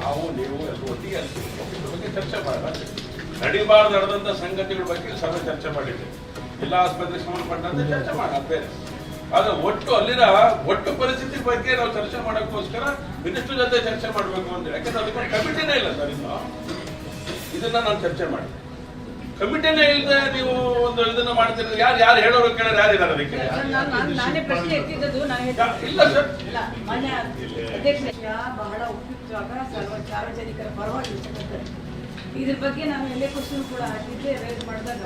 ನಾವು ನೀವು ಒಟ್ಟಿಗೆ ಬಗ್ಗೆ ಚರ್ಚೆ ಮಾಡೋಣ ನಡಿಬಾರ್ದು ನಡೆದಂತ ಸಂಗತಿಗಳ ಬಗ್ಗೆ ಸಭೆ ಚರ್ಚೆ ಮಾಡಿದೆ ಜಿಲ್ಲಾ ಆಸ್ಪತ್ರೆಗೆ ಸಂಬಂಧಪಟ್ಟಂತೆ ಚರ್ಚೆ ಮಾಡೋಣ ಆದ್ರೆ ಒಟ್ಟು ಅಲ್ಲಿನ ಒಟ್ಟು ಪರಿಸ್ಥಿತಿ ಬಗ್ಗೆ ನಾವು ಚರ್ಚೆ ಮಾಡೋಕ್ಕೋಸ್ಕರ ಮಿನಿಸ್ಟರ್ ಜೊತೆ ಚರ್ಚೆ ಮಾಡಬೇಕು ಅಂತ. ಯಾಕಂದ್ರೆ ಅದಕ್ಕೊಂದು ಕಮಿಟಿನೇ ಇಲ್ಲ ಸರ್ ಇನ್ನು ಇದನ್ನ ನಾನು ಚರ್ಚೆ ಮಾಡಿ ಕಮಿಟಿನೇ ಇಲ್ಲದೆ ನೀವು ಒಂದು ಇದನ್ನ ಮಾಡ್ತಿರೋದು ಯಾರು? ಯಾರು ಹೇಳೋರು ಕೇಳೋರು ಯಾರು ಇದ್ದಾರೆ ಅದಕ್ಕೆ? ನಾನು- ಪ್ರಶ್ನೆ ಎತ್ತಿದ್ದದ್ದು ನಾನು. ಇಲ್ಲ ಸರ್. ಇಲ್ಲ, ಮಾನ್ಯ ಅಧ್ಯಕ್ಷ ಬಹಳ ಉಪಯುಕ್ತವಾಗ ಸರ್ವ ಸಾರ್ವಜನಿಕರ ಪರವಾಗಿ. ಇದ್ರ ಬಗ್ಗೆ ನಾನು ಎಲ್ಲೇ ಕ್ವಶನ್ ಕೂಡ ಹಾಕಿದ್ದೆ ರೈಸ್ ಮಾಡಿದಾಗ.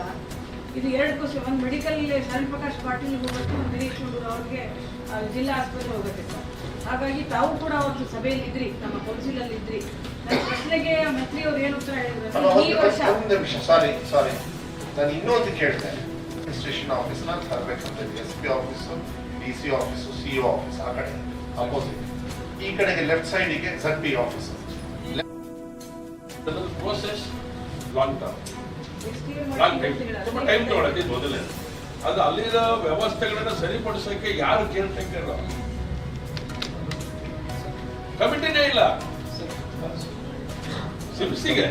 ಇದು ಎರಡು ಕ್ವಶನ್ ಒಂದು ಮೆಡಿಕಲ್ ಶರಣ್ ಪ್ರಕಾಶ್ ಪಾಟೀಲ್ ಹೋಗುತ್ತೆ ಒಂದು ದಿನೇಶ್ ಗುಂಡೂರು ಅವ್ರಿಗೆ ಜಿಲ್ಲಾ ಆಸ್ಪತ್ರೆ ಹೋಗುತ್ತೆ ಸರ್. ಹಾಗಾಗಿ ತಾವು ಕೂಡ ಅವತ್ತು ಸಭೆಯಲ್ಲಿ ಇದ್ರಿ ನಮ್ಮ ಕೌನ್ಸಿಲಲ್ಲಿ ಇದ್ರಿ ನನ್ನ ಪ್ರಶ್ನೆಗೆ ಮಂತ್ರಿ ಅವ್ರು ಏನು ಉತ್ತರ ಹೇಳಿದ್ರು? ಈ ವರ್ಷ. ಸಾರಿ ಸಾರಿ ನಾನು ಇನ್ನೊಂದು know ಅಡ್ಮಿನಿಸ್ಟ್ರೇಷನ್ ಆಫೀಸ್ ನಾನು ತರಬೇಕಂತ S P office D C office C O office ಆ ಕಡೆ ಅಪೋಸಿಟ್ ಈ ಕಡೆಗೆ ಲೆಫ್ಟ್ ಸೈಡಿಗೆ Z P office process long term long time ತುಂಬಾ ಟೈಮ್ ಇದೆ. ಮೊದಲೇ. ಅದು ಅಲ್ಲಿರೋ ವ್ಯವಸ್ಥೆಗಳನ್ನ ಸರಿಪಡಿಸೋಕೆ ಯಾರು ಕೇರ್ ಟೇಕರ್ ಕಮಿಟಿನೇ ಇಲ್ಲ. ಸಿಮ್ಸಿಗೆ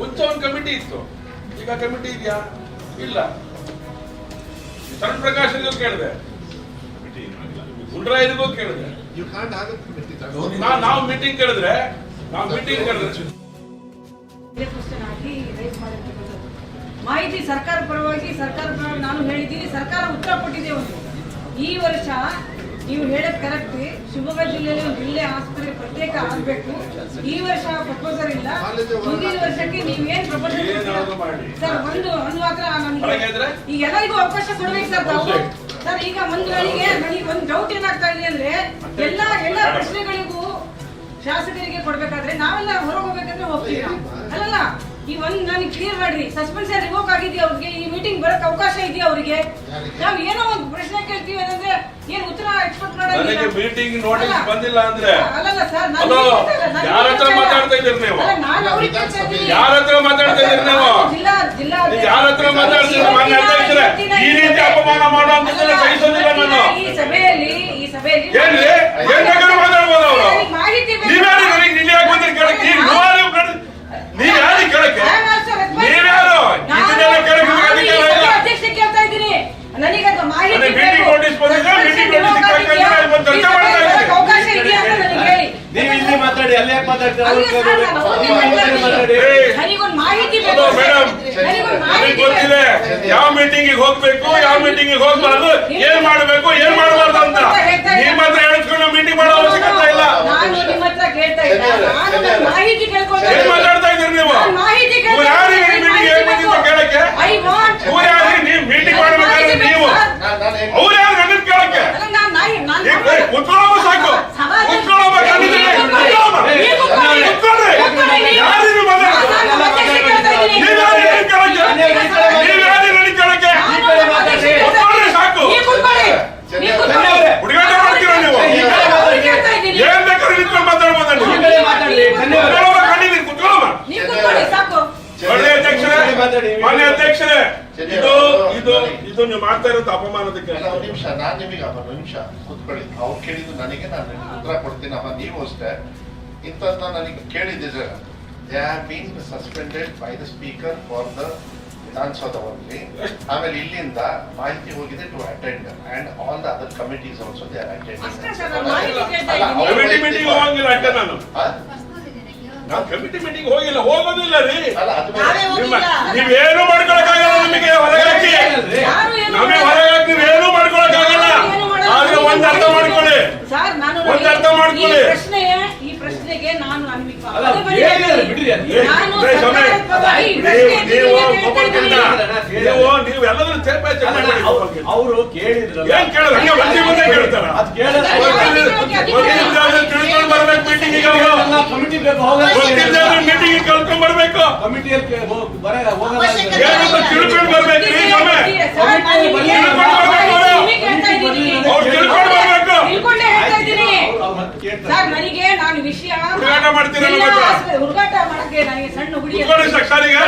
ಮುಂಚೆ ಒಂದು ಕಮಿಟಿ ಇತ್ತು. ಈಗ ಕಮಿಟಿ ಇದೆಯಾ? ಇಲ್ಲ. ಶರಣ್ ಪ್ರಕಾಶ್ ಕೇಳಿದೆ. ಗುಂಡ್ರಾಯರಿಗೂ ಕೇಳಿದೆ. You can't have a committee ನಾ- ನಾವು ಮೀಟಿಂಗ್ ಕೇಳಿದ್ರೆ ನಾವು ಮೀಟಿಂಗ್ ಕೇಳಿದ್ರೆ. ಮಾಹಿತಿ ಸರ್ಕಾರ ಪರವಾಗಿ ಸರ್ಕಾರ ಪರವಾಗಿ ನಾನು ಹೇಳಿದ್ದೀನಿ ಸರ್ಕಾರ ಉತ್ತರ ಕೊಟ್ಟಿದೆ ಒಂದು. ಈ ವರ್ಷ ನೀವು ಹೇಳೋದು ಕರೆಕ್ಟ್ ಶಿವಮೊಗ್ಗ ಜಿಲ್ಲೆಯಲ್ಲಿ ಒಂದು ಜಿಲ್ಲೆ ಆಸ್ಪತ್ರೆ ಪ್ರತ್ಯೇಕ ಆಗಬೇಕು. ಈ ವರ್ಷ ಪ್ರಪೋಸಲ್ ಇಲ್ಲ. ಮುಂದಿನ ವರ್ಷಕ್ಕೆ ಏನಾದ್ರು ಮಾಡಿ. ಸರ್ ಒಂದು ಒಂದು ಮಾತ್ರ ನನಗೆ? ಈಗ ಎಲ್ಲರಿಗೂ ಅವಕಾಶ ಕೊಡ್ಬೇಕು ಸರ್ ತಾವು. ಸರ್ ಈಗ ಒಂದು ನನಗೆ ನನಗೆ ಒಂದು ಡೌಟ್ ಏನಾಗ್ತಾ ಇದೆ ಅಂದ್ರೆ ಎಲ್ಲ ಎಲ್ಲ ಪ್ರಶ್ನೆಗಳಿಗೂ ಶಾಸಕರಿಗೆ ಕೊಡ್ಬೇಕಾದ್ರೆ ನಾವೆಲ್ಲ ಹೊರಗೆ ಹೋಗ್ಬೇಕಂದ್ರೆ ಹೋಗ್ತೀವಿ. ಅಲ್ಲಲ್ಲ ಈ ಒಂದ್ ನನಗೆ ಕ್ಲಿಯರ್ ಮಾಡ್ರಿ. ಸಸ್ಪೆನ್ಷನ್ ರಿವೋಕ್ ಆಗಿದೆಯಾ ಅವ್ರಿಗೆ? ಈ ಮೀಟಿಂಗ್ ಬರಕ್ ಅವಕಾಶ ಇದೆಯಾ ಅವರಿಗೆ? ನಾವ್ ಏನೋ ಒಂದು ಪ್ರಶ್ನೆ ಕೇಳ್ತೀವಿ ಅಂದ್ರೆ ಏನ್ ನನಗೆ ಮೀಟಿಂಗ್ ನೋಟಿಸ್ ಬಂದಿಲ್ಲ ಅಂದ್ರೆ? ಅಲ್ಲಲ್ಲ ಸರ್ ನಾನು ಹಲೋ, ಇಲ್ಲ, ಯಾರ ಹತ್ರ ಮಾತಾಡ್ತಾ ಇದ್ದೀರಿ ನೀವು? ಯಾರ ಹತ್ರ ಮಾತಾಡ್ತಾ ಇದ್ದೀರಿ ನೀವು? ಜಿಲ್ಲಾ ಜಿಲ್ಲಾ ನೀವು ಯಾರ ಹತ್ರ ಮಾತಾಡ್ತೀರಿ ಮಾತಾಡ್ತಾ ಇದ್ರೆ ಈ ರೀತಿ ಅಪಮಾನ ಮಾಡುವಂತದ್ದನ್ನ ಸಹಿಸೋದಿಲ್ಲ ನಾನು. ಈ ಸಭೆಯಲ್ಲಿ ಈ ಸಭೆಯಲ್ಲಿ ಏನ್ರಿ? ಏನ್ ಬೇಕಾದ್ರೂ ಮಾತಾಡ್ಬೋದು ಅವರು. ನೀವೇ ನನಗೆ ನಿಲ್ಲಿ ಬಂದಿರಿ ಕೇಳಕ್ಕೆ ಈಗ ನೀವ್ಯಾರು ಕಡೆ- ನೀವ್ ಯಾರು ಕೇಳಕ್ಕೆ I am also responsible. ನೀವ್ಯಾರು ನಾನು- ಇದನ್ನೆಲ್ಲ ಕೇಳಕ್ಕೆ ನಿಮ್ಗೆ ನಾನು ಈ ಅಧಿಕಾರ ಇಲ್ಲ ಸಭೆ ಅಧ್ಯಕ್ಷತೆ ಕೇಳ್ತಾ ಇದ್ದೀನಿ ನನಗೆ ಅದು ಮಾಹಿತಿ ನನಗೆ ಬೇಕು. meeting notice ಬಂದಿದೆ, meeting notice Suspension ಸಿಕ್ಕಾಗ ಇದೆಯಾ? ಇವತ್ತು ಚರ್ಚೆ ಈ ಸಭೆ ಮಾಡ್ತಾ ಇದ್ದೀನಿ. ಬರೋಕ್ಕೆ ಅವಕಾಶ ಇದೆಯಾ ಅಂತ ನನಗೆ ಹೇಳಿ ನೀವು ಇಲ್ಲಿ ಮಾತಾಡಿ ಅಲ್ಲಿ ಯಾಕೆ ಮಾತಾಡ್ತೀರಾ ಅಲ್ಲಿಗೆ ಸರ್ ನಾನು ಹೋಗಿ ಮಾತಾಡ್ತೀನಿ. ಏಯ್, ನನಗೊಂದು ಮಾಹಿತಿ ಬೇಕು ಹಲೋ ಮೇಡಮ್ ನನಗೊಂದು ನನಗೆ ಮಾಹಿತಿ ಗೊತ್ತಿದೆ ಬೇಕು. ಯಾವ ಮೀಟಿಂಗ್ ಹೋಗ್ಬೇಕು ಯಾವ ಮೀಟಿಂಗ್ ಹೋಗ್ಬಾರ್ದು ಏನ್ ಮಾಡ್ಬೇಕು ಏನ್ ಮಾಡಬಾರ್ದು ಅಂತ ನಿಮ್ಮ ಹತ್ರ ಹೇಳಿಸ್ಕೊಂಡು ಮೀಟಿಂಗ್ ಮಾಡೋ ಅವಶ್ಯಕತೆ ಇಲ್ಲ ನಾನು ನಿಮ್ಮ ಹತ್ರ ಕೇಳ್ತಾ ಇಲ್ಲ ನಾನು ನನ್ನ ಮಾಹಿತಿ ಕೇಳ್ಕೊಳ್ತಾ ಏನ್ ಇದ್ದೀನಿ. ಮಾತಾಡ್ತಾ ಇದ್ದೀರಿ ನೀವು ನಾನು ಮಾಹಿತಿ ಕೇಳ್ತಾ ಇವ್ರು ಯಾರು ಈ ಇದ್ದೀನಿ. ಮೀಟಿಂಗ್ ಏನ್ ಬಂದಿದ್ದು ಕೇಳಕ್ಕೆ I want- ಇವ್ರು ಯಾರು ನೀವು ಮೀಟಿಂಗ್ ಮಾಡ್ಬೇಕಾದ್ರೆ ನೀವು ನಾನು ನಾನು ಹೇಗೆ- ಅವ್ರು ಯಾರು ನನ್ನ ಕೇಳಕ್ಕೆ ಅಲ್ಲ, ನಾನ್- ನಾನ್- ನಾನ್- ಈಗ ಏ, ಕುತ್ಕೊಳ್ಳೋದು ಸಾಕು ಸಮಾಜ- ಕುತ್ಕೊಳ್ಳೋದು ಕಣ್ಣಿಗೆ ಕುತ್ಕೊಳ್ಳೋದು. ನೀವು ಕೂತ್ಕೊಳ್ಳಿ. ಕುತ್ಕೊಳ್ಳಿ. ಕೂತ್ಕೊಳ್ಳಿ ನೀವು. ಯಾರು ನೀವು ಮಾತಾಡೋದು? ನಾನು ಅಧ್ಯಕ್ಷತೆ ಕೇಳ್ತಾ ಇದ್ದೀನಿ. ನೀವು ಯಾರು ನನ್ನ ಕೇಳಕ್ಕೆ ನೀವು ಯಾರು ನನ್ನ ಕೇಳಕ್ಕೆ ನಾನು ಅಧ್ಯಕ್ಷತೆ ಕೇಳ್ತಾ ಕುತ್ಕೊಳ್ಳಿ ಇದ್ದೀನಿ. ಸಾಕು ನೀವು ಕೂತ್ಕೊಳ್ಳಿ. ನೀವು ಕೂತ್ಕೊಳ್ಳಿ. ಹುಡುಗಾಟ ಮಾಡ್ತೀರಾ ನೀವು ನಾನು ಅವ್ರಿಗೆ ಕೇಳ್ತಾ ಇದ್ದೀನಿ. ಏನ್ ಬೇಕಾದ್ರೂ ನಿಂತ್ಕೊಂಡು ಮಾತಾಡ್ಬೋದ ನೀವು ಈ ಕಡೆ ಮಾತಾಡ್ಲಿ ಧನ್ಯವಾದ ಕುತ್ಕೊಳ್ಳೋದು ಕಣ್ಣಿಗೆ ಕುತ್ಕೊಳ್ಳೋಣ ನೀವು ಕೂತ್ಕೊಳ್ಳಿ, ಸಾಕು ಮಾನ್ಯ ಅಧ್ಯಕ್ಷರೇ ಮಾತಾಡಿ. ಮಾನ್ಯ ಅಧ್ಯಕ್ಷರೇ ಇದು ಇದು ಇದು ನೀವು ಅಲ್ಲ, ಒಂದ್ ನಿಮಿಷ ನಾನ್ ನಿಮಗೆ ಅಮ್ಮ ಒಂದ್ ನಿಮಿಷ ಕೂತ್ಕೊಳ್ಳಿ. ಅವ್ರು ಕೇಳಿದ್ದು ನನಗೆ ನಾನು ನಿಮ್ಗೆ ಉತ್ತರ ಕೊಡ್ತೀನಿ ಅಮ್ಮ ನೀವು ಅಷ್ಟೇ. ಇಂಥದ್ನ ನನಗೆ sir. They have been suspended by the speaker for the Vidhana Soudha only ಆಮೇಲೆ ಇಲ್ಲಿಂದ ಮಾಹಿತಿ ಹೋಗಿದೆ to attend and all the other committees also they are attend ನಾನು ಅಟೆಂಡಿಂಗ್ ಕಮಿಟಿ ಮೀಟಿಂಗ್ ಹೋಗಿಲ್ಲ ಅಡ್ಡ ನಾನು. ನಾನು ಕಮಿಟಿ ಮೀಟಿಂಗ್ ಹೋಗಿಲ್ಲ ಹೋಗೋದಿಲ್ಲ ರೀ. ಅಲ್ಲ ಅದು ನೀವೇನು ಮಾಡ್ಕೊಳಕ್ಕಾಗಲ್ಲ? ನಮಗೆ ಹೊರಗೆ ಯಾರು ಏನು ನಮಗೆ ಹೊರಗಾಕಿ ಹೊರಗೆ ಏನು ನೀವೇನು ಮಾಡ್ಕೊಳಕ್ಕಾಗಲ್ಲ. ಆದ್ರೆ ಒಂದ್ ಅರ್ಥ ಮಾಡ್ಕೊಳ್ಳಿ. ಸರ್ ನಾನು ಒಂದ್ ಅರ್ಥ ಮಾಡ್ಕೊಳ್ಳಿ. ಈ ಪ್ರಶ್ನೆ ಈ ಪ್ರಶ್ನೆಗೆ ನಾನು ನೀವು ಪ್ರಶ್ನೆ ನೀವು ಎತ್ತಿದ್ದೀನಿ, ಗೋಪಾಲ್ ಕೇಳ್ತಾ ಕೃಷ್ಣ, ಇದ್ದೀನಿ. ನೀವು ನೀವು ಎಲ್ಲದನ್ನು ಚೇಪಾಚೆ ಮಾಡಿ ಗೋಪಾಲ್ ಕೃಷ್ಣ. ಅವರು ಕೇಳಿದ್ರಲ್ಲ. ಏನ್ ಕೇಳಿದ್ರು? ಹಂಗೆ ಒಂದೇ ಬಂದೇ ಕೇಳ್ತಾರ. ಅದ್ ಕೇಳಿದ್ರೆ ತಿಳ್ಕೊಂಡು ಬರ್ಬೇಕು ಮೀಟಿಂಗ್ ಅವರು ಕಮಿಟಿ ಬೇಕು ಹೋಗಲ್ಲ ಮೀಟಿಂಗ್ ಕಲ್ಕೊಂಡ್ ಬರ್ಬೇಕು ಕಮಿಟಿಯಲ್ಲಿ ಬರ ಹೋಗಲ್ಲ ಏನಂತ ತಿಳ್ಕೊಂಡು ಬರ್ಬೇಕ್ರಿ ಸ್ವಾಮಿ ಸರ್, ತಿಳ್ಕೊಂಡು ಬರ್ಬೇಕು ನನಗೆ ನಾನು ವಿಷಯ ಹುಡುಗಾಟ ಮಾಡ್ತೀನಿ ಹುಡುಗಾಟ ಮಾಡಕ್ಕೆ ನನಗೆ ಸಣ್ಣ ಹುಡುಗಿ ಕುತ್ಕೊಳ್ಳಿ ಸರ್, ಸರ್, ಈಗ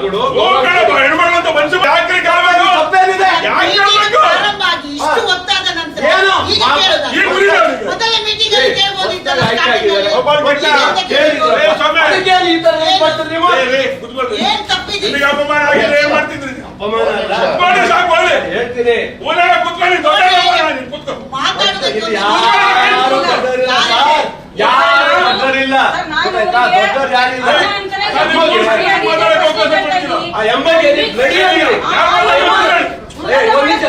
ಗೋಕಾಳಗಳು ಹೆಣ್ಮಗಳಂತ ಮನುಷ್ಯ ಯಾಕ್ರಿ ಕೇಳಬೇಕು? ತಪ್ಪೇನಿದೆ? ಯಾಕೆ ಕೇಳಬೇಕು? ಪ್ರಾರಂಭ ಇಷ್ಟು ಹೊತ್ತಾದ ನಂತರ ಏನು? ಈಗ ಕೇಳೋದಾ? ಮೊದಲ meeting ಅಲ್ಲಿ ಕೇಳ್ಬೋದಿತ್ತಲ್ಲ ಏ, starting ಏನು ಈ ತರ ರೇಟ್ ನೀವು? ಏ, ಏ, ಕೂತ್ಕೊಳ್ರಿ. ನಿಮಗೆ ಅಪಮಾನ ಆಗಿದೆ ಮಾಡ್ತಿದ್ರಿ? ನೀವು? ಅವಮಾನ ಅಲ್ಲ. ಹೇಳ್ತೀನಿ. ಊರಾಗ ಕೂತ್ಕೊಳ್ಳಿ ದೊಡ್ಡ ಅಪಮಾನ ನೀನು ಕೂತ್ಕೊ. ಮಾತಾಡೋದಕ್ಕೆ ಒಂದು ಯಾರು ಮಾತಾಡೋದಿಲ್ಲ, ಗೊತ್ತಾಯ್ತಾ? ದೊಡ್ಡವ್ರು ಯಾರಿಲ್ಲ? ಆ ಎಮ್ಮೆಗೆ ನೀವು ready ಆಗಿರಿ. ಏ, ಒಂದ್ ನಿಮಿಷ,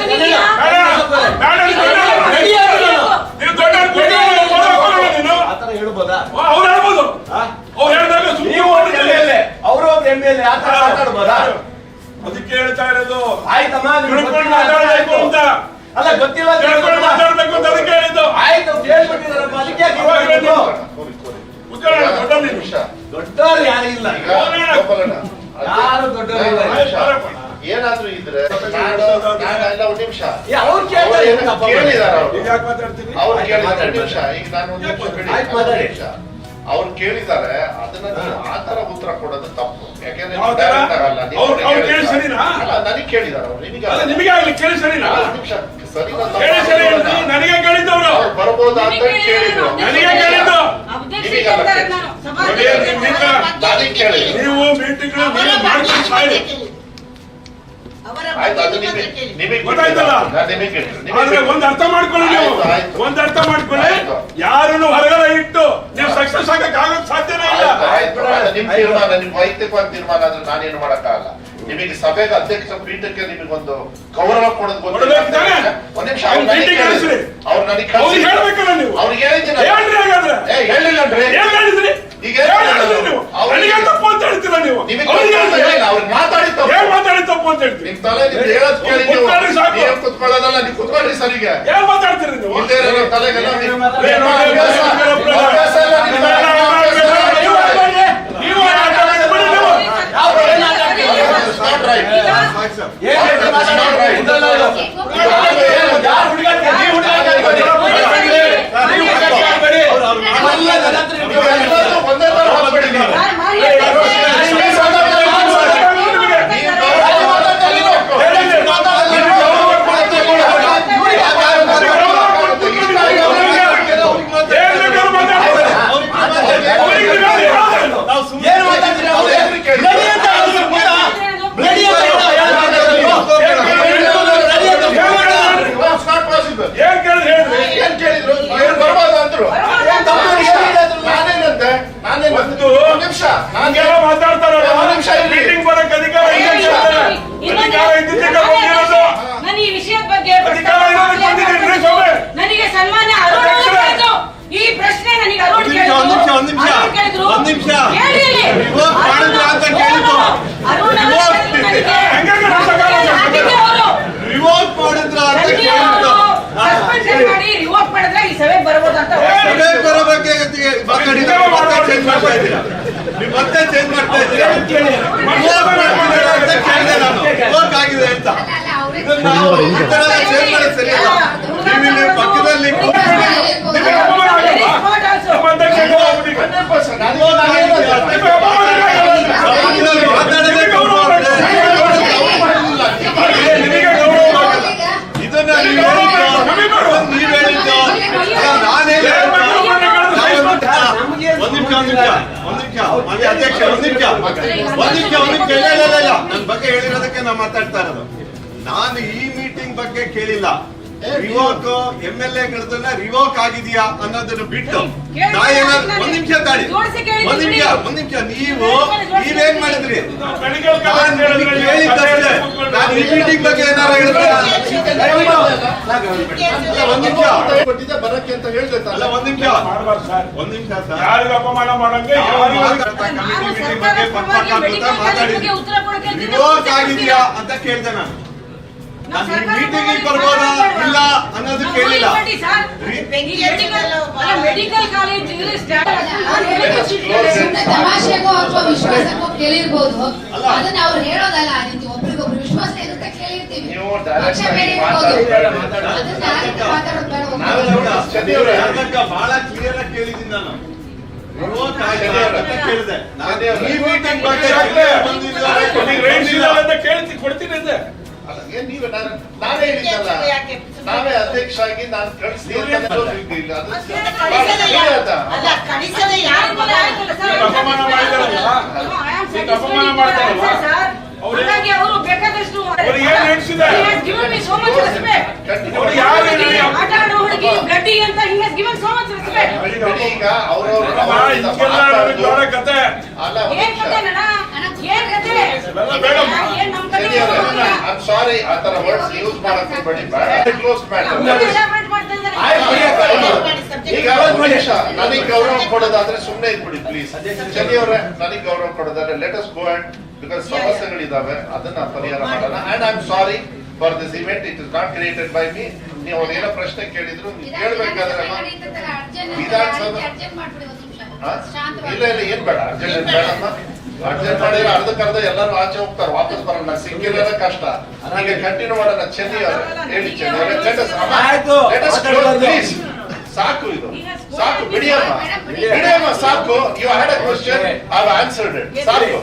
ಹೇಳ್ಬೋದಾ? ಅವ್ರು ಹೇಳ್ಬೋದು? ಅವ್ರು ಹೇಳಿದಾಗ ನೀವು ಎಂ ಎಲ್ ಎ. ಅವರು ಒಂದು ಎಂ ಎಲ್ ಎ. ಮಾತಾಡ್ಬೋದಾ? ಅದಕ್ಕೆ ಹೇಳ್ತಾ ಇರೋದು. ಆಯ್ತಮ್ಮ ನಿಮ್ಗೆ ತಿಳ್ಕೊಂಡು ಮಾತಾಡ್ಬೇಕು. ಅಂತ. ಅಲ್ಲ ಗೊತ್ತಿಲ್ಲ ತಿಳ್ಕೊಂಡು. ಮಾತಾಡ್ಬೇಕು ಅಂತ ಅದಕ್ಕೆ ಹೇಳಿದ್ದು. ಆಯ್ತು ಹೇಳ್ಬಿಟ್ಟಿದಾರಪ್ಪ ಅದಕ್ಕೆ ಯಾಕೆ ದೊಡ್ಡವ್ರು ಯಾರು ಇಲ್ಲ. ಯಾರು ದೊಡ್ಡವರಿಲ್ಲ. ಏನಾದ್ರೂ ಇದ್ರೆ ಒಂದ್ ನಿಮಿಷ. ಅವ್ರು ಕೇಳಿದಾರ ಕೇಳಿದಾರೆ ನಿಮಿಷ. ಈಗ ನಾನು ಒಂದ್ ನಿಮಿಷ ಅವ್ರು ಕೇಳಿದ್ದಾರೆ ಅದನ್ನ ನೀವು ಆ ತರ ಉತ್ತರ ಕೊಡೋದು ತಪ್ಪು. ಯಾಕೆಂದ್ರೆ ನನಗೆ ಕೇಳಿದಾರೆ ಅವ್ರು. ನಿಮಗೆ ನಿಮಿಷ. ನನಗೆ ಕೇಳಿದ್ದವ್ರು. ಬರ್ಬೋದಾ ಅಂತ ಕೇಳಿದ್ರು ನನಗೆ ಕೇಳಿದ್ದು. ನೀವು ಮೀಟಿಂಗ್ ಮಾಡ್ಕೊಂಡು ನಿಮಗೆ ಗೊತ್ತಾಯ್ತಲ್ಲ? ಆದ್ರೆ ಒಂದ್ ಅರ್ಥ ಮಾಡ್ಕೊಳ್ಳಿ ನೀವು. ಒಂದ್ ಅರ್ಥ ಮಾಡ್ಕೊಳ್ಳಿ. ಯಾರನ್ನು ಹೊರಗಡೆ ಇಟ್ಟು ನೀವು ಸಕ್ಸಸ್ ಆಗಕ್ ಆಗೋದ್ ಸಾಧ್ಯನೇ ಇಲ್ಲ. ಆಯ್ತು, ಆಯ್ತು. ಅದು ನಿಮ್ ತೀರ್ಮಾನ ನಿಮ್ ವೈಯಕ್ತಿಕವಾಗಿ ತೀರ್ಮಾನ ಆದ್ರೆ ನಾನೇನು ಮಾಡಕ್ಕಾಗಲ್ಲ. ನಿಮಗೆ ಸಭೆಗೆ ಅಧ್ಯಕ್ಷ ಪೀಠಕ್ಕೆ ಒಂದು ಗೌರವ ಕೊಡೋದು ಅವ್ರು ಅವ್ರು ನನಗೆ ಅವ್ರಿಗೆ. ಹೇಳ್ಬೇಕಲ್ಲ ನೀವು. ಅವ್ರಿಗೆ ಹೇಳಿದ್ದೀನಿ ನೀವು ಹಾಗಾದ್ರೆ. ಏ ಹೇಳಿಲ್ಲನ್ರಿ ಏನ್ ಹೇಳಿದ್ರಿ ಈಗ ಏನ್ ಏನ್ ಹೇಳಿದ್ರಿ ಹೇಳಿದ್ರು? ನೀವು ಅವ್ರಿಗೆ- ನನಗೆ ತಪ್ಪು ಅಂತ ಹೇಳ್ತೀರಾ ನೀವು ನಿಮಗೆ ಅವ್ರಿಗೆ ಗೊತ್ತಿಲ್ಲ, ಹೇಳ್ತೀರಾ? ಅವ್ರಿಗೆ ಮಾತಾಡಿ ತಪ್ಪು. ಏನ್ ಮಾತಾಡಿ ತಪ್ಪು ಅಂತ ಹೇಳ್ತೀರಿ ನಿಮ್ ತಲೆ ನಿಮ್ದು ಹೇಳೋದ್ ಕೇಳಿ ನೀವು ಕುತ್ಕೊಳ್ಳಿ ಸಾಕು. ನೀವು ಕುತ್ಕೊಳ್ಳೋದಲ್ಲ ನೀವು ಕುತ್ಕೊಳ್ಳಿ ಸರಿಗೆ ಏನ್ ಮಾತಾಡ್ತೀರಿ ನೀವು ಇಲ್ಲೇ ಇರೋ ನಮ್ಮ ತಲೆಗೆಲ್ಲ ನೀವು- ನೀವು ಮಾತಾಡಿ. ನಿಮ್ಮ ಅಭ್ಯಾಸ ಅಭ್ಯಾಸ ಎಲ್ಲ ನಿಮ್ಮ ನೀವು ಆಟಾಡಿ. ನೀವು ಆಟಾಡಿ ಬಿಡಿ ನೀವು. ಯಾವ ಏನ್ ಮಾತಾಡ್ತೀರಿ? It's not right. ಏನ್ ಹೇಳ್ತೀರಿ ಮಾತಾಡಿ? ಇದೆಲ್ಲ ಇದು. ಯಾರು ಹುಡುಗಾಟ? ನೀವು ಹುಡುಗಾಟ ಆಡ್ಬೇಡಿ. ನೀವು ಹುಡುಗಾಟ ಆಡ್ಬೇಡಿ. ಅವೆಲ್ಲ ನನ್ನ ಹತ್ರ ಇಟ್ಕೊಂಡು ನೀವೆಲ್ಲರೂ ಒಂದೇ ತರ ಹೋಗ್ಬೇಡಿ ನೀವು. ನೀವು ಗೌರವ ಮಾತಾಡ್ ಕಲಿಬೇಕು. ನೀವು ಗೌರವ ಕೊಡ್ತಾ ಕೊಡು. ಏನ್ ಬೇಕಾದ್ರೂ ಮಾತಾಡ್ತಾರೆ. ಅವ್ರಿಗೆ ಹೇಳಿ, ಹೇಳಿ. ನಾವು ಸುಮ್ನೆ ಏನು ಮಾತಾಡ್ತೀರಿ ಅವ್ರು? ಅವ್ರು ಕೇಳಿ. ರೆಡಿ ಅಂತ ಹೇಳಿದ್ರು ಗೊತ್ತಾ? ರೆಡಿ ಅಂತ ಹೇಳ್ತಾ ಹೇಳ್ತಾ ರೆಡಿ ಅಂತ It's not possible. ಏನ್ ಕೇಳಿದ್ರೆ ಹೇಳ್ರಿ ಏನ್ ಕೇಳಿದ್ರು ಏನ್ ಬರ್ಬೋದು ಅಂದ್ರು ಏನ್ ತಪ್ಪು ಹೇಳಿದ್ರು ಅದ್ರ ಮೇಲೆ? ನಾನೇನಂತೆ ನಾನೇನಂತೆ ಒಂದು ಒಂದ್ ನಿಮಿಷ. ನಾನು ಒಂದ್ ನಿಮಿಷ. ಮೀಟಿಂಗ್ ಬರಕ್ಕೆ ಅಧಿಕಾರ. ಅಧಿಕಾರ ಇದ್ದಿದ್ದಕ್ಕೆ ಬಂದಿರೋದು. ನಾನು ಈ ವಿಷಯದ ಬಗ್ಗೆ ಅಧಿಕಾರ ಇರೋದಕ್ಕೆ ಬಂದಿದ್ದೀನಿ ಸ್ವಾಮಿ ನನಗೆ ಸನ್ಮಾನ ಅರುಣ್ ಈ ಪ್ರಶ್ನೆ ನನಗೆ ಅರುಣ್ ಒಂದ್ ನಿಮಿಷ, ಕೇಳಿದ್ರು. ಒಂದ್ ನಿಮಿಷ, ಒಂದ್ ನಿಮಿಷ. ಅರುಣ್ ನಿಮಿಷ. ಹೇಳಿ ಇಲ್ಲಿ. Revoke ಮಾಡಿದ್ರ ಅಂತ ಕೇಳಿದ್ರು. ಅರುಣ್ ಅವರು Revoke. ಕೇಳಿದ್ರು ನನಗೆ. ಹೆಂಗೆ ಗೊತ್ತಾಗಲ್ಲ? ಹಾಕಿದ್ದೆ ಅವರು. ರಿವೋಕ್ ಮಾಡಿದ್ರ ಅಂತ ನನಗೆ ಕೇಳಿದ್ರು ಅವರು ಸಸ್ಪೆನ್ಷನ್ ಮಾಡಿ ರಿವೋಕ್ ಮಾಡಿದ್ರೆ ಈ ಸಭೆ ಬರ್ಬೋದು ಅಂತ ಸಭೆ ಬರೋ ಬಗ್ಗೆ ಮಾತಾಡಿ ಮತ್ತೆ ಚೇಂಜ್ ಮಾಡ್ತಾ ಇದ್ದೀರಾ ನೀವು ಮತ್ತೆ ಚೇಂಜ್ ಮಾಡ್ತಾ ಇದ್ದೀರಾ ರಿವೋಕ್ ಮಾಡಿದ್ರ ಅಂತ ಕೇಳಿದೆ ನಾನು ರಿವೋಕ್ ಆಗಿದೆ ಅಂತ ಇದನ್ನ ನಾವು ಈ ತರ ಚೇಂಜ್ ಮಾಡೋದು ಸರಿಯಲ್ಲ ನೀವು ಇಲ್ಲಿ ಪಕ್ಕದಲ್ಲಿ ನಿಮಗೆ ಅಪಮಾನ ಆಗಲ್ವಾ? ನಮ್ಮ ಅಧ್ಯಕ್ಷರಿಗೆ ಹೋಗ್ಬಿಟ್ಟಿದೆ. 100% ನಾನು ಇವಾಗ ನಾನೇನಂತೆ? ನಿಮಗೆ ಅಪಮಾನ ಆಗಲ್ವಾ? ಪಕ್ಕದಲ್ಲಿ ಮಾತಾಡೋದೇ ಗೌರವ ಅಂದ್ರೆ ಏ, ನಿಮಗೆ ಗೌರವ ಆಗಲ್ಲ. ಇದನ್ನ ನೀವು ಹೇಳಿದ್ದು ನೀವ್ ಹೇಳಿದ್ದು ಅಲ್ಲ, ನಾನೇ ಏನ್ ಬೇಕಾದ್ರೂ ಹೇಳಿದ್ದು ಮಾಡಿ ಕೇಳಿದ್ರೆ ಒಂದ್ ನಿಮಿಷ ಒಂದ್ ನಿಮಿಷ ಒಂದ್ ನಿಮಿಷ ಮಾನ್ಯ ಅಧ್ಯಕ್ಷ ಒಂದ್ ನಿಮಿಷ ಒಂದ್ ನಿಮಿಷ ಒಂದ್ ನಿಮಿಷ ಇಲ್ಲ ಇಲ್ಲ ಇಲ್ಲ, ಇಲ್ಲ ನನ್ ಬಗ್ಗೆ ಹೇಳಿರೋದಕ್ಕೆ ನಾ ಮಾತಾಡ್ತಾ ಇರೋದು ನಾನು ಈ ಮೀಟಿಂಗ್ ಬಗ್ಗೆ ಕೇಳಿಲ್ಲ. ರಿವೋಕ್ ಎಂ ಎಲ್ ಎಗಳದನ್ನ ರಿವೋಕ್ ಆಗಿದೆಯಾ ಅನ್ನೋದನ್ನ ಬಿಟ್ಟು. ನಾ ಏನಾದ್ರು ಒಂದ್ ನಿಮಿಷ ತಾಳಿ. ಒಂದ್ ನಿಮಿಷ ಒಂದ್ ನಿಮಿಷ. ನೀವು ನೀವೇನ್ ಮಾಡಿದ್ರಿ? ನಾನ್. ಈ ಮೀಟಿಂಗ್ ಬಗ್ಗೆ ಏನಾರ ಹೇಳಿದ್ರೆ ಒಂದ್ ನಿಮಿಷ. ಬರಕ್ಕೆ ಅಂತ ಹೇಳ್ದೆ ಅಲ್ಲ. ಒಂದ್ ನಿಮಿಷ. ಮಾಡ್ಬಾರ್ದು ಸರ್. ಒಂದ್ ನಿಮಿಷ ಸರ್. ಯಾರಿಗೂ ಅಪಮಾನ ಮಾಡಂಗೆ ಕಮಿಟಿ ಮೀಟಿಂಗ್ ಬಗ್ಗೆ ಮಾತಾಡಿದ್ವಿ ರಿವೋಕ್ ಆಗಿದೆಯಾ ಅಂತ ಕೇಳ್ದೆ ನಾನು. ನಾನು ಈ ಮೀಟಿಂಗ್ ಬರ್ಬೋದಾ? ಇಲ್ಲ ಅನ್ನೋದು ಕೇಳಿಲ್ಲ. ಮೆಡಿಕಲ್ ಕಾಲೇಜ್ ತಮಾಷೆಗೋ ಅಥವಾ ವಿಶ್ವಾಸಕ್ಕೋ ಕೇಳಿರ್ಬೋದು. ಅಲ್ಲ. ಅದನ್ನ ಅವ್ರು ಹೇಳೋದಲ್ಲ ನಿಂತು ಒಬ್ರಿಗೊಬ್ರು ವಿಶ್ವಾಸ ಇರುತ್ತೆ ಕೇಳಿರ್ತೀವಿ. ಪಕ್ಷ ಆಗಿ ಬೇರೆ ಇರ್ಬೋದು. ಅದನ್ನ ಮಾತಾಡೋದು ಬೇಡ. ಬಹಳ ಕ್ಲಿಯರ್ ಆಗಿ ಕೇಳಿದ್ದೀನಿ ನಾನು. ಕೇಳಿದೆ? ಕೊಡ್ತೀನಿ ನೀವು ನಾನು ನಾನೇ ಹೇಳಿದ್ದಲ್ಲ. ನಾವೇ ಅಧ್ಯಕ್ಷ ಆಗಿ ನಾನು ಅಪಮಾನ ಮಾಡ್ತಾರಲ್ಲ ಸಾರಿ ಆ ತರ ವರ್ಡ್ಸ್ ಯೂಸ್ ಮಾಡಕ್ ಬೇಡಿ ಬೇಡ. Close matter. ಈಗ ನಿಮಿಷ ನನಗೆ ಗೌರವ ಕೊಡೋದಾದ್ರೆ ಸುಮ್ಮನೆ ಇದ್ಬಿಡಿ ಪ್ಲೀಸ್ ಚಲಿ ಅವರೇ ನನಗೆ ಗೌರವ ಕೊಡೋದಾದ್ರೆ let us go and because ಸಮಸ್ಯೆಗಳಿದಾವೆ ಅದನ್ನ ಪರಿಹಾರ ಮಾಡೋಣ. And I am sorry for this event it is not created by me ನೀವು ಅವ್ರೇನೋ ಏನೋ ಪ್ರಶ್ನೆ ಕೇಳಿದ್ರು ನೀವು ಕೇಳ್ಬೇಕಾದ್ರೆ ವಿಧಾನಸಭೆ- ಅರ್ಜೆಂಟ್ ಮಾಡ್ಬಿಡಿ ಒಂದ್ ನಿಮಿಷ. ಶಾಂತವಾಗಿ. ಇಲ್ಲ ಇಲ್ಲ ಏನ್ ಬೇಡ ಅರ್ಜೆಂಟ್ ಬೇಡಮ್ಮ. ಅರ್ಜೆಂಟ್ ಮಾಡಿ ಅರ್ಧ ಅರ್ಧ ಎಲ್ಲರೂ ಆಚೆ ಹೋಗ್ತಾರೆ ವಾಪಸ್ ಬರೋಣ ಸಿಕ್ಕಿರೋದ ಕಷ್ಟ. ನನಗೆ ಕಂಟಿನ್ಯೂ ಮಾಡೋಣ. ಚೆನ್ನಿ ಅವರು ಹೇಳಿ ಚೆನ್ನಿ ಸಾಕು ಇದು. ಸಾಕು. ಬಿಡಿಯಮ್ಮ ಬಿಡಿ. ಬಿಡಿಯಮ್ಮ ಸಾಕು. You had a question I answered it ಸಾಕು.